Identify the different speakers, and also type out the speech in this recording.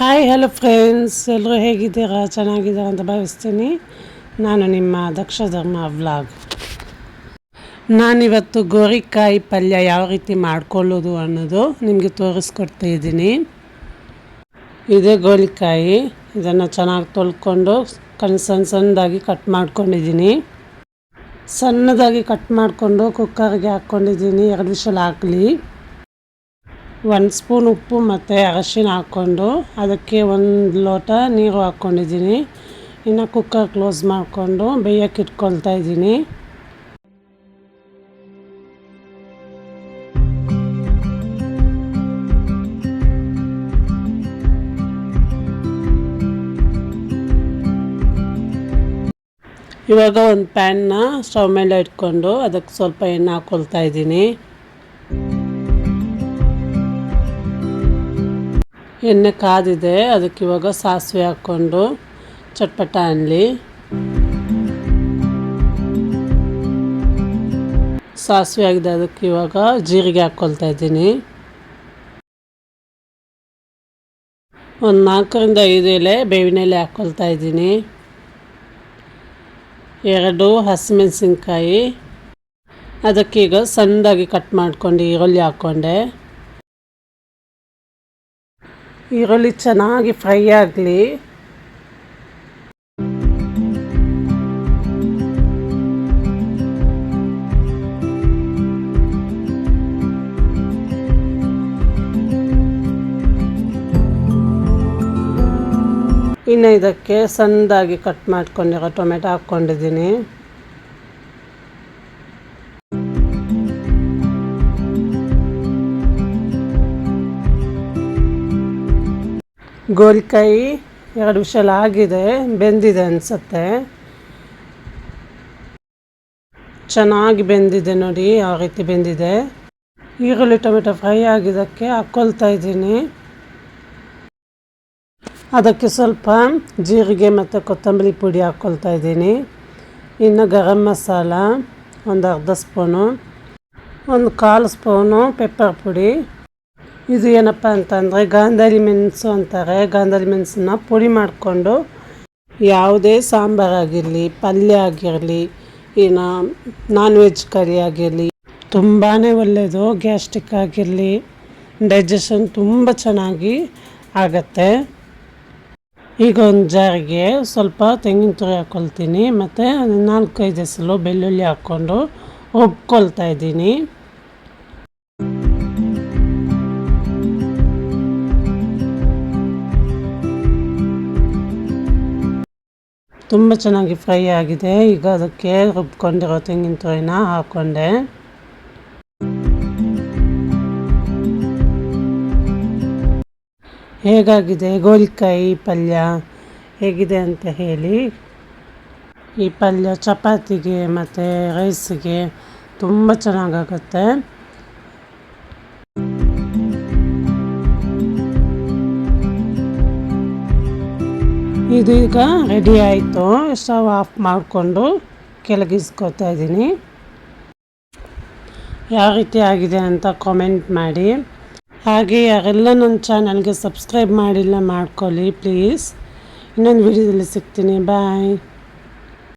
Speaker 1: Hi hello friends ಎಲ್ಲರೂ ಹೇಗಿದ್ದೀರಾ? ಚೆನ್ನಾಗಿದ್ದೀರಾ ಅಂತ ಭಾವಿಸ್ತೀನಿ. ನಾನು ನಿಮ್ಮ ದಕ್ಷ ಧರ್ಮ ವ್ಲಾಗ್. ನಾನಿವತ್ತು ಗೋರಿಕಾಯಿ ಪಲ್ಯ ಯಾವ ರೀತಿ ಮಾಡ್ಕೊಳ್ಳೋದು ಅನ್ನೋದು ನಿಮಗೆ ತೋರಿಸ್ಕೊಡ್ತಾ ಇದ್ದೀನಿ. ಇದೇ ಗೋರಿಕಾಯಿ. ಇದನ್ನು ಚೆನ್ನಾಗಿ ತೊಳ್ಕೊಂಡು ಕಣ್ ಸಣ್ಣ ಸಣ್ಣದಾಗಿ ಕಟ್ ಮಾಡ್ಕೊಂಡಿದ್ದೀನಿ. ಸಣ್ಣದಾಗಿ ಕಟ್ ಮಾಡಿಕೊಂಡು ಕುಕ್ಕರ್ಗೆ ಹಾಕ್ಕೊಂಡಿದ್ದೀನಿ. ಎರಡು ವಿಷಲ್ ಹಾಕಲಿ. ಒಂದು ಸ್ಪೂನ್ ಉಪ್ಪು ಮತ್ತು ಅರಶಿನ ಹಾಕ್ಕೊಂಡು ಅದಕ್ಕೆ ಒಂದು ಲೋಟ ನೀರು ಹಾಕ್ಕೊಂಡಿದ್ದೀನಿ. ಇನ್ನು ಕುಕ್ಕರ್ ಕ್ಲೋಸ್ ಮಾಡಿಕೊಂಡು ಬೇಯಕ್ಕೆ ಇಟ್ಕೊಳ್ತಾ ಇದ್ದೀನಿ. ಇವಾಗ ಒಂದು ಪ್ಯಾನ್ನ ಸ್ಟವ್ ಮೇಲೆ ಇಟ್ಕೊಂಡು ಅದಕ್ಕೆ ಸ್ವಲ್ಪ ಎಣ್ಣೆ ಹಾಕ್ಕೊಳ್ತಾ ಇದ್ದೀನಿ. ಎಣ್ಣೆ ಕಾದಿದೆ, ಅದಕ್ಕೆ ಇವಾಗ ಸಾಸಿವೆ ಹಾಕ್ಕೊಂಡು ಚಟ್ಪಟ ಅನ್ನಲಿ ಸಾಸಿವೆ ಆಗಿದೆ, ಅದಕ್ಕೆ ಇವಾಗ ಜೀರಿಗೆ ಹಾಕ್ಕೊಳ್ತಾ ಇದ್ದೀನಿ. ಒಂದು ನಾಲ್ಕರಿಂದ ಐದು ಎಲೆ ಬೇವಿನ ಎಲೆ ಹಾಕ್ಕೊಳ್ತಾ ಇದ್ದೀನಿ. ಎರಡು ಹಸಿಮೆಣಸಿನ್ಕಾಯಿ. ಅದಕ್ಕೀಗ ಸಣ್ಣದಾಗಿ ಕಟ್ ಮಾಡ್ಕೊಂಡು ಈರುಳ್ಳಿ ಹಾಕ್ಕೊಂಡೆ ಈರುಳ್ಳಿ ಚೆನ್ನಾಗಿ ಫ್ರೈ ಆಗಲಿ. ಇನ್ನು ಇದಕ್ಕೆ ಸಣ್ಣದಾಗಿ ಕಟ್ ಮಾಡ್ಕೊಂಡಿರೋ ಟೊಮೆಟೊ ಹಾಕ್ಕೊಂಡಿದ್ದೀನಿ. ಗೋರಿಕಾಯಿ ಎರಡು ವಿಷಲ್ ಆಗಿದೆ, ಬೆಂದಿದೆ ಅನಿಸುತ್ತೆ. ಚೆನ್ನಾಗಿ ಬೆಂದಿದೆ ನೋಡಿ ಯಾವ ರೀತಿ ಬೆಂದಿದೆ. ಈರುಳ್ಳಿ, ಟೊಮೆಟೊ ಫ್ರೈ ಆಗಿದ್ದಕ್ಕೆ ಹಾಕ್ಕೊಳ್ತಾ ಇದ್ದೀನಿ. ಅದಕ್ಕೆ ಸ್ವಲ್ಪ ಜೀರಿಗೆ ಮತ್ತು ಕೊತ್ತಂಬರಿ ಪುಡಿ ಹಾಕ್ಕೊಳ್ತಾ ಇದ್ದೀನಿ. ಇನ್ನು ಗರಂ ಮಸಾಲ, ಒಂದು ಅರ್ಧ ಸ್ಪೂನು, ಒಂದು ಕಾಲು ಸ್ಪೂನು ಪೆಪ್ಪರ್ ಪುಡಿ. ಇದು ಏನಪ್ಪ ಅಂತಂದರೆ ಗಾಂಧಾರಿ ಮೆಣಸು ಅಂತಾರೆ. ಗಾಂಧಾರಿ ಮೆಣಸನ್ನ ಪುಡಿ ಮಾಡಿಕೊಂಡು ಯಾವುದೇ ಸಾಂಬಾರಾಗಿರಲಿ ಪಲ್ಯ ಆಗಿರಲಿ, ಏನು ನಾನ್ ವೆಜ್ ಕರಿ ಆಗಿರಲಿ ತುಂಬಾ ಒಳ್ಳೆಯದು ಗ್ಯಾಸ್ಟ್ರಿಕ್ ಆಗಿರಲಿ ಡೈಜೆಷನ್ ತುಂಬ ಚೆನ್ನಾಗಿ ಆಗತ್ತೆ. ಈಗ ಒಂದು ಜಾರಿಗೆ ಸ್ವಲ್ಪ ತೆಂಗಿನ ತುರಿ ಹಾಕ್ಕೊಳ್ತೀನಿ ಮತ್ತು ನಾಲ್ಕೈದು ಹೆಸಲು ಬೆಳ್ಳುಳ್ಳಿ ಹಾಕ್ಕೊಂಡು ಒಪ್ಕೊಳ್ತಾ ಇದ್ದೀನಿ. ತುಂಬ ಚೆನ್ನಾಗಿ ಫ್ರೈ ಆಗಿದೆ. ಈಗ ಅದಕ್ಕೆ ರುಬ್ಕೊಂಡಿರೋ ತೆಂಗಿನ ತುರಿನ ಹಾಕ್ಕೊಂಡೆ. ಹೇಗಾಗಿದೆ? ಗೋಲ್ಕಾಯಿ ಪಲ್ಯ ಹೇಗಿದೆ ಅಂತ ಹೇಳಿ. ಈ ಪಲ್ಯ ಚಪಾತಿಗೆ ಮತ್ತು ರೈಸಿಗೆ ತುಂಬ ಚೆನ್ನಾಗಾಗುತ್ತೆ. ಇದು ಈಗ ರೆಡಿ ಆಯಿತು. ಸ್ಟವ್ ಆಫ್ ಮಾಡಿಕೊಂಡು ಕೆಳಗಿಸ್ಕೊತಾ ಇದ್ದೀನಿ. ಯಾವ ರೀತಿ ಆಗಿದೆ ಅಂತ ಕಾಮೆಂಟ್ ಮಾಡಿ. ಹಾಗೆ ಯಾರೆಲ್ಲ ನನ್ನ ಚಾನಲ್ಗೆ ಸಬ್ಸ್ಕ್ರೈಬ್ ಮಾಡಿಲ್ಲ ಮಾಡ್ಕೊಳ್ಳಿ ಪ್ಲೀಸ್ ಇನ್ನೊಂದು ವಿಡಿಯೋದಲ್ಲಿ ಸಿಗ್ತೀನಿ. ಬಾಯ್